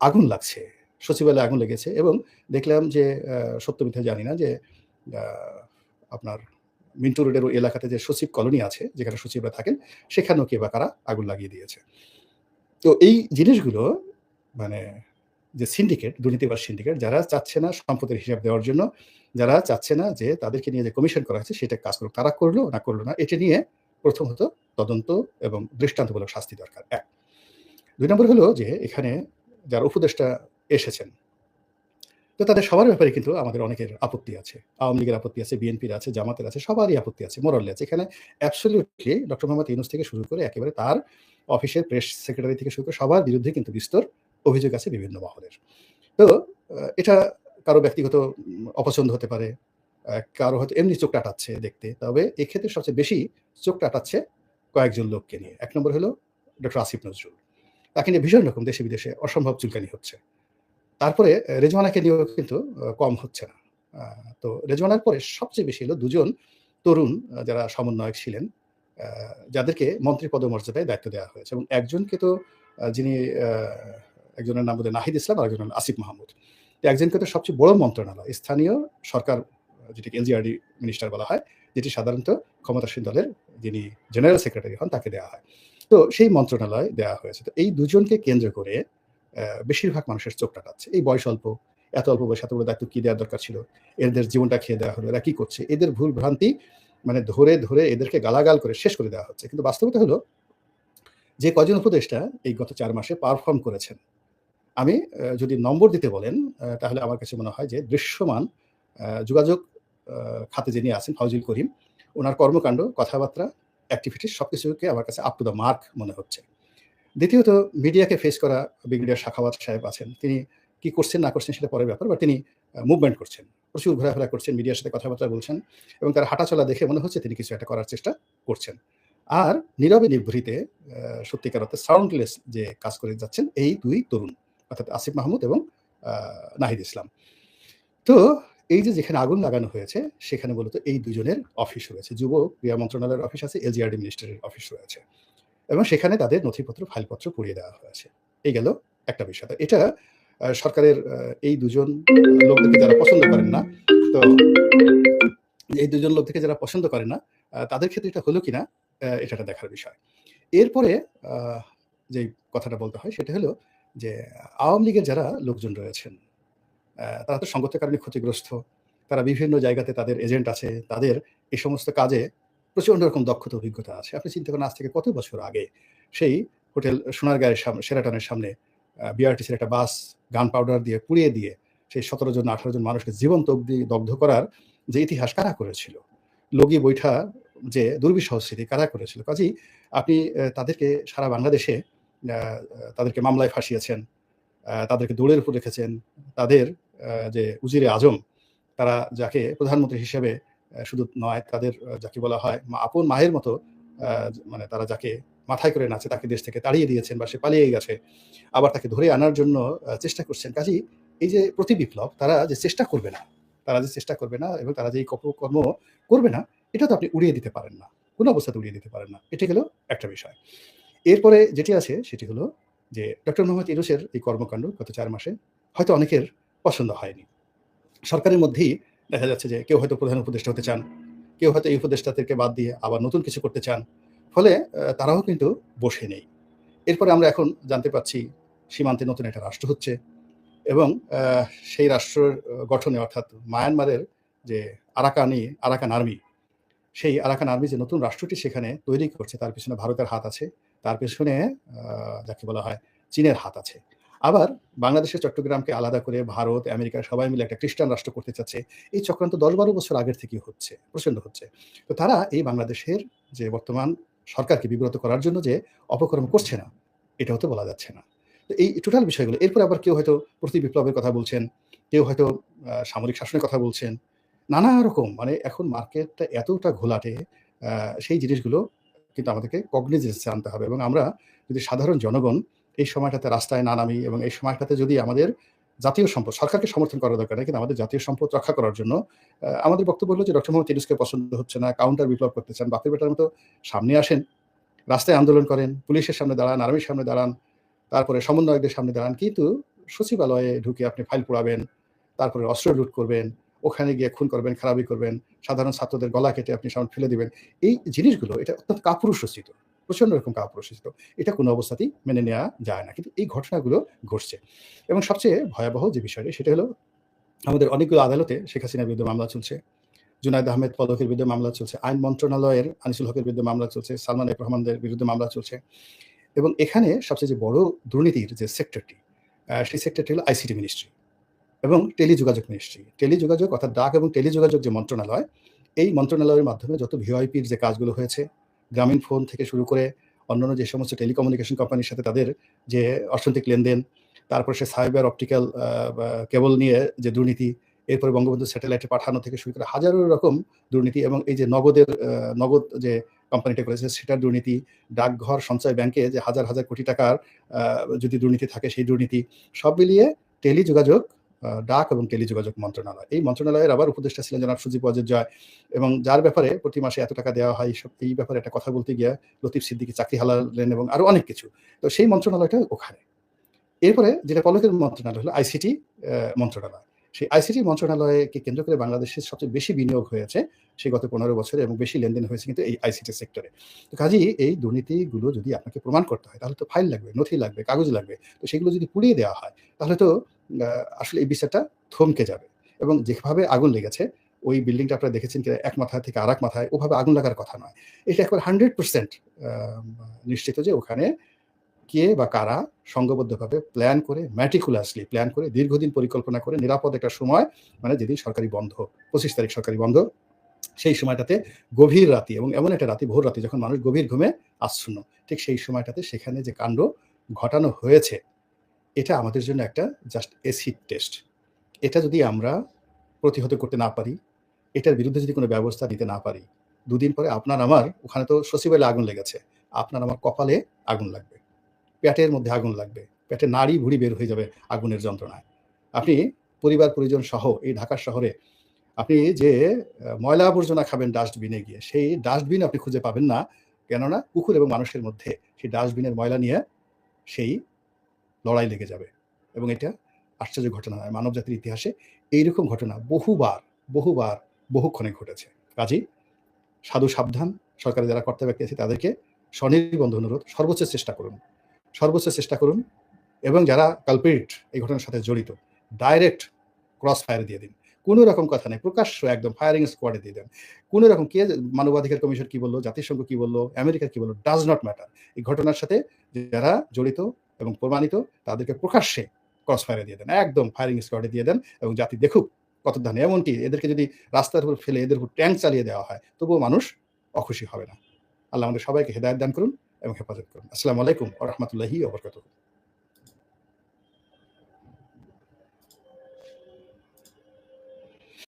আগুন লাগছে, সচিবালয়ে আগুন লেগেছে এবং দেখলাম যে সত্য মিথ্যা জানি না যে আপনার মিন্টু রোডের এলাকাতে যে সচিব কলোনি আছে, যেখানে সচিবরা থাকেন, সেখানেও কে বা কারা আগুন লাগিয়ে দিয়েছে। তো এই জিনিসগুলো মানে যে সিন্ডিকেট দুর্নীতিবাদ সিন্ডিকেট যারা চাচ্ছে না সম্পদের হিসাব দেওয়ার জন্য, যারা চাচ্ছে না যে তাদেরকে নিয়ে যে কমিশন করা হয়েছে সেটা কাজ করুক, তারা করল না করল না, এটা নিয়ে প্রথমত তদন্ত এবং দৃষ্টান্তমূলক শাস্তি দরকার, এক। দুই নম্বর হলো যে, এখানে যারা উপদেষ্টা এসেছেন। তো তাদের সবার ব্যাপারে কিন্তু আমাদের অনেকের আপত্তি আছে। আওয়ামী লীগের আপত্তি আছে, বিএনপির আছে, জামাতের আছে, সবারই আপত্তি আছে মোরাল্লে আছে। এখানে অ্যাবসলিউটলি ডক্টর মোহাম্মদ ইউনুস থেকে শুরু করে একেবারে তার অফিসের প্রেস সেক্রেটারি থেকে শুরু করে সবার বিরুদ্ধে কিন্তু বিস্তর অভিযোগ আছে বিভিন্ন মহলের। তো এটা কারও ব্যক্তিগত অপছন্দ হতে পারে কারও হয়তো এমনি চোখ টাটাচ্ছে দেখতে। তবে এক্ষেত্রে সবচেয়ে বেশি চোখ টাটাচ্ছে কয়েকজন লোককে নিয়ে। এক নম্বর হলো ডক্টর আসিফ নজরুল। তাকে নিয়ে ভীষণ রকম দেশে বিদেশে অসম্ভব চুলকানি হচ্ছে। তারপরে রেজওয়ানাকে নিয়েও কিন্তু কম হচ্ছে না। তো রেজওয়ানার পরে সবচেয়ে বেশি হলো দুজন তরুণ যারা সমন্বয়ক ছিলেন যাদেরকে মন্ত্রী পদমর্যাদায় দায়িত্ব দেওয়া হয়েছে। এবং একজনকে তো যিনি একজনের নাম বোধহয় নাহিদ ইসলাম আর একজনের আসিফ মাহমুদ। একজনকে তো সবচেয়ে বড় মন্ত্রণালয়, স্থানীয় সরকার, যেটিকে এলজিআরডি মিনিস্টার বলা হয়, যেটি সাধারণত ক্ষমতাসীন দলের যিনি জেনারেল সেক্রেটারি হন, তাকে দেওয়া হয়। তো সেই মন্ত্রণালয় দেওয়া হয়েছে। তো এই দুজনকে কেন্দ্র করে বেশিরভাগ মানুষের চোখ টাটাচ্ছে। এই বয়স অল্প, এত অল্প বয়স এত বড় দায়িত্ব কি দেওয়ার দরকার ছিল? এদের জীবনটা খেয়ে দেওয়া হলো, এরা কি করছে? এদের ভুল ভ্রান্তি মানে ধরে ধরে এদেরকে গালাগাল করে শেষ করে দেওয়া হচ্ছে। কিন্তু বাস্তবতা হলো, যে কজন উপদেষ্টা এই গত চার মাসে পারফর্ম করেছেন। আমি যদি নম্বর দিতে বলেন তাহলে আমার কাছে মনে হয় যে দৃশ্যমান যোগাযোগ খাতে যিনি আছেন ফজল করিম, ওনার কর্মকাণ্ড, কথাবার্তা অ্যাক্টিভিটিস সব কিছুকে আমার কাছে আপ টু দ্য মার্ক মনে হচ্ছে। দ্বিতীয়ত, মিডিয়াকে ফেস করা ব্রিগেডিয়ার শাখাওয়াত সাহেব আছেন। তিনি কি করছেন, না করছেন সেটা পরের ব্যাপার বা তিনি মুভমেন্ট করছেন। প্রচুর ঘোরাফেরা করছেন, মিডিয়ার সাথে কথাবার্তা বলছেন এবং তার হাঁটাচলা দেখে মনে হচ্ছে তিনি কিছু একটা করার চেষ্টা করছেন। আর নীরবে নির্ভরিতে সত্যিকার অর্থে সাউন্ডলেস যে কাজ করে যাচ্ছেন এই দুই তরুণ, অর্থাৎ আসিফ মাহমুদ এবং নাহিদ ইসলাম। তো এই যে যেখানে আগুন লাগানো হয়েছে, সেখানে মূলত এই দুজনের অফিস রয়েছে। যুব ক্রিয়া মন্ত্রণালয়ের অফিস আছে এলজিআরডি মিনিস্টারের অফিস রয়েছে। এবং সেখানে তাদের নথিপত্র, ফাইলপত্র পুড়িয়ে দেওয়া হয়েছে। এই গেল একটা বিষয়। এটা সরকারের এই দুজন লোক থেকে যারা পছন্দ করেন না, তো এই দুজন লোক থেকে যারা পছন্দ করে না তাদের ক্ষেত্রে এটা হলো কিনা এটা দেখার বিষয়। এরপরে যে কথাটা বলতে হয়, সেটা হলো যে আওয়ামী লীগের যারা লোকজন রয়েছেন তারা তো সঙ্গতের কারণে ক্ষতিগ্রস্ত, তারা বিভিন্ন জায়গাতে তাদের এজেন্ট আছে, তাদের এই সমস্ত কাজে প্রচণ্ড রকম দক্ষতা, অভিজ্ঞতা আছে। আপনি চিন্তা করেন, আজ থেকে কত বছর আগে সেই হোটেল সোনারগাঁয়ের সামনে সেরাটনের সামনে বিআরটিসির একটা বাস গান পাউডার দিয়ে পুড়িয়ে দিয়ে সেই সতেরো জন, আঠারো জন মানুষকে জীবন্ত অব্দি দগ্ধ করার যে ইতিহাস কারা করেছিল, লগি বৈঠা যে দুর্বিষহ স্মৃতি কারা করেছিল। কাজেই আপনি তাদেরকে সারা বাংলাদেশে তাদেরকে মামলায় ফাঁসিয়েছেন তাদেরকে দৌড়ের উপর রেখেছেন, তাদের যে উজিরে আজম, তারা যাকে প্রধানমন্ত্রী হিসেবে শুধু নয়, তাদের যাকে বলা হয় আপন মায়ের মতো মানে তারা যাকে মাথায় করে নাচে, তাকে দেশ থেকে তাড়িয়ে দিয়েছেন বা সে পালিয়ে গেছে, আবার তাকে ধরে আনার জন্য চেষ্টা করছেন। কাজেই এই যে প্রতি বিপ্লব, তারা যে চেষ্টা করবে না, তারা যে চেষ্টা করবে না এবং তারা যে কর্ম করবে না, এটা তো আপনি উড়িয়ে দিতে পারেন না। কোনো অবস্থাতে উড়িয়ে দিতে পারেন না। এটি গেল একটা বিষয়। এরপরে যেটি আছে, সেটি হলো যে, ডক্টর মোহাম্মদ ইরুসের এই কর্মকাণ্ড গত চার মাসে, হয়তো অনেকের পছন্দ হয়নি। সরকারের মধ্যেই দেখা যাচ্ছে যে কেউ হয়তো প্রধান উপদেষ্টা হতে চান, কেউ হয়তো এই উপদেষ্টাদেরকে বাদ দিয়ে আবার নতুন কিছু করতে চান। ফলে তারাও কিন্তু বসে নেই। এরপরে আমরা এখন জানতে পাচ্ছি সীমান্তে নতুন একটা রাষ্ট্র হচ্ছে এবং সেই রাষ্ট্রের গঠনে অর্থাৎ মায়ানমারের যে আরাকানি, আরাকান আর্মি, সেই আরাকান আর্মি যে নতুন রাষ্ট্রটি সেখানে তৈরি করছে, তার পিছনে ভারতের হাত আছে, তার পেছনে যাকে বলা হয় চীনের হাত আছে। আবার বাংলাদেশের চট্টগ্রামকে আলাদা করে ভারত, আমেরিকা সবাই মিলে একটা খ্রিস্টান রাষ্ট্র করতে চাচ্ছে। এই চক্রান্ত দশ বারো বছর আগের থেকে হচ্ছে প্রচণ্ড হচ্ছে। তো তারা এই বাংলাদেশের যে বর্তমান সরকারকে বিব্রত করার জন্য যে অপকর্ম করছে না, এটাও তো বলা যাচ্ছে না। তো এই টোটাল বিষয়গুলো, এরপর আবার কেউ হয়তো প্রতি বিপ্লবের কথা বলছেন, কেউ হয়তো সামরিক শাসনের কথা বলছেন, নানা রকম মানে এখন মার্কেটটা এতটা ঘোলাটে সেই জিনিসগুলো কিন্তু আমাদেরকে কগনিজেন্সে আনতে হবে। এবং আমরা যদি সাধারণ জনগণ এই সময়টাতে রাস্তায় না নামি এবং এই সময়টাতে যদি আমাদের জাতীয় সম্পদ সরকারকে সমর্থন করা দরকার কিন্তু আমাদের জাতীয় সম্পদ রক্ষা করার জন্য আমাদের বক্তব্য হলো যে ডক্টর মোহাম্মদ ইউনুসকে পছন্দ হচ্ছে না কাউন্টার বিপ্লব করতে চান বাপের বেটার মতো সামনে আসেন রাস্তায় আন্দোলন করেন পুলিশের সামনে দাঁড়ান আর্মির সামনে দাঁড়ান তারপরে সমন্বয়কদের সামনে দাঁড়ান কিন্তু সচিবালয়ে ঢুকে আপনি ফাইল পোড়াবেন, তারপরে অস্ত্র লুট করবেন, ওখানে গিয়ে খুন করবেন, খারাপি করবেন, সাধারণ ছাত্রদের গলা কেটে আপনি সামনে ফেলে দিবেন। এই জিনিসগুলো এটা অত্যন্ত কাপুরুষোচিত। প্রচণ্ড রকম কাপ কাপুরুষোচিত। এটা কোনো অবস্থাতেই মেনে নেওয়া যায় না। কিন্তু এই ঘটনাগুলো ঘটছে। এবং সবচেয়ে ভয়াবহ যে বিষয়টি সেটা হলো আমাদের অনেকগুলো আদালতে শেখ হাসিনার বিরুদ্ধে মামলা চলছে। জুনায়েদ আহমেদ পলকের বিরুদ্ধে মামলা চলছে। আইন মন্ত্রণালয়ের আনিসুল হকের বিরুদ্ধে মামলা চলছে। সালমান এফ রহমানদের বিরুদ্ধে মামলা চলছে। এবং এখানে সবচেয়ে যে বড় দুর্নীতির যে সেক্টরটি সেই সেক্টরটি হলো আইসিটি মিনিস্ট্রি এবং টেলিযোগাযোগ মিনিস্ট্রি। টেলিযোগাযোগ অর্থাৎ ডাক এবং টেলিযোগাযোগ যে মন্ত্রণালয়, এই মন্ত্রণালয়ের মাধ্যমে যত ভিওআইপির যে কাজগুলো হয়েছে, গ্রামীণ ফোন থেকে শুরু করে অন্যান্য যে সমস্ত টেলিকমিউনিকেশন কোম্পানির সাথে তাদের যে অর্থনৈতিক লেনদেন, তারপর সে সাইবার অপটিক্যাল কেবল নিয়ে যে দুর্নীতি, এরপরে বঙ্গবন্ধু স্যাটেলাইটে পাঠানো থেকে শুরু করে হাজারো রকম দুর্নীতি এবং এই যে নগদের নগদ যে কোম্পানিটা করেছে সেটার দুর্নীতি, ডাকঘর সঞ্চয় ব্যাংকে যে হাজার, হাজার কোটি টাকার যদি দুর্নীতি থাকে সেই দুর্নীতি, সব মিলিয়ে টেলিযোগাযোগ আ ডাক এবং টেলিযোগাযোগ মন্ত্রণালয়। এই মন্ত্রণালয়ের আবার উপদেষ্টা ছিলেন জনাব সুজীব ওয়াজেদ জয় এবং যার ব্যাপারে প্রতি মাসে এত টাকা দেওয়া হয় এইসব এই ব্যাপারে একটা কথা বলতে গিয়ে লতিফ সিদ্দিকী চাকরি হারালেন এবং আরও অনেক কিছু। তো সেই মন্ত্রণালয়টা ওখানে। এরপরে যেটা পলকের মন্ত্রণালয় হলো আইসিটি মন্ত্রণালয়। সেই আইসিটি মন্ত্রণালয়কে কেন্দ্র করে বাংলাদেশের সবচেয়ে বেশি বিনিয়োগ হয়েছে সে গত ১৫ বছরে এবং বেশি লেনদেন হয়েছে কিন্তু এই আইসিটি সেক্টরে। তো কাজেই এই দুর্নীতিগুলো যদি আপনাকে প্রমাণ করতে হয় তাহলে তো ফাইল লাগবে, নথি লাগবে, কাগজ লাগবে। তো সেগুলো যদি পুড়িয়ে দেওয়া হয় তাহলে তো আসলে এই বিচারটা থমকে যাবে। এবং যেভাবে আগুন লেগেছে ওই বিল্ডিংটা আপনারা দেখেছেন কিনা এক মাথা থেকে আরেক মাথায় ওভাবে আগুন লাগার কথা নয়। এটা একবার হান্ড্রেড পার্সেন্ট নিশ্চিত যে ওখানে কে বা কারা সংঘবদ্ধভাবে প্ল্যান করে meticulously প্ল্যান করে দীর্ঘদিন পরিকল্পনা করে নিরাপদ একটা সময় মানে যেদিন সরকারি বন্ধ, ২৫ তারিখ সরকারি বন্ধ। সেই সময়টাতে গভীর রাতে এবং এমন একটা রাতে ভোর রাতে যখন মানুষ গভীর ঘুমে আচ্ছন্ন, ঠিক সেই সময়টাতে সেখানে যে কাণ্ড ঘটানো হয়েছে এটা আমাদের জন্য একটা জাস্ট এসিড টেস্ট। এটা যদি আমরা প্রতিহত করতে না পারি, এটার বিরুদ্ধে যদি কোনো ব্যবস্থা নিতে না পারি, দুদিন পরে আপনার আমার ওখানে তো সচিবালয়ে আগুন লেগেছে। আপনার আমার কপালে আগুন লাগবে। পেটের মধ্যে আগুন লাগবে। পেটে নাড়ি ভুঁড়ি বের হয়ে যাবে আগুনের যন্ত্রণায়। আপনি পরিবার পরিজন সহ এই ঢাকা শহরে আপনি যে ময়লা আবর্জনা খাবেন ডাস্টবিনে গিয়ে, সেই ডাস্টবিন আপনি খুঁজে পাবেন না। কেননা কুকুর এবং মানুষের মধ্যে সেই ডাস্টবিনের ময়লা নিয়ে সেই লড়াই লেগে যাবে। এবং এটা আশ্চর্য ঘটনা নয়। মানবজাতির ইতিহাসে এইরকম ঘটনা বহুবার, বহুবার, বহুক্ষণে ঘটেছে। কাজেই সাধু সাবধান, সরকারের যারা কর্তা ব্যক্তি আছে তাদেরকে স্বনির্বন্ধ অনুরোধ সর্বোচ্চ চেষ্টা করুন। সর্বোচ্চ চেষ্টা করুন এবং যারা কালপ্রিট এই ঘটনার সাথে জড়িত ডাইরেক্ট ক্রস ফায়ার দিয়ে দিন। কোনো রকম কথা নেই। প্রকাশ্য একদম ফায়ারিং স্কোয়াডে দিয়ে দেন। কোনো রকম কে মানবাধিকার কমিশন কি বলল জাতিসংঘ কি বলল আমেরিকা কি বলল ডাজ নট ম্যাটার। এই ঘটনার সাথে যারা জড়িত এবং প্রমাণিত তাদেরকে প্রকাশ্যে ক্রস ফায়ারে দিয়ে দেন। একদম ফায়ারিং স্কোয়াডে দিয়ে দেন এবং জাতি দেখুক কত ধান এমনকি এদেরকে যদি রাস্তার উপর ফেলে এদের উপর ট্যাঙ্ক চালিয়ে দেওয়া হয়, তবুও মানুষ অখুশি হবে না। আল্লাহ আমাদের সবাইকে হেদায়ত দান করুন এবং হেফাজত করুন। আসসালামু আলাইকুম ও রহমতুল্লাহি ওয়া বারাকাতুহু।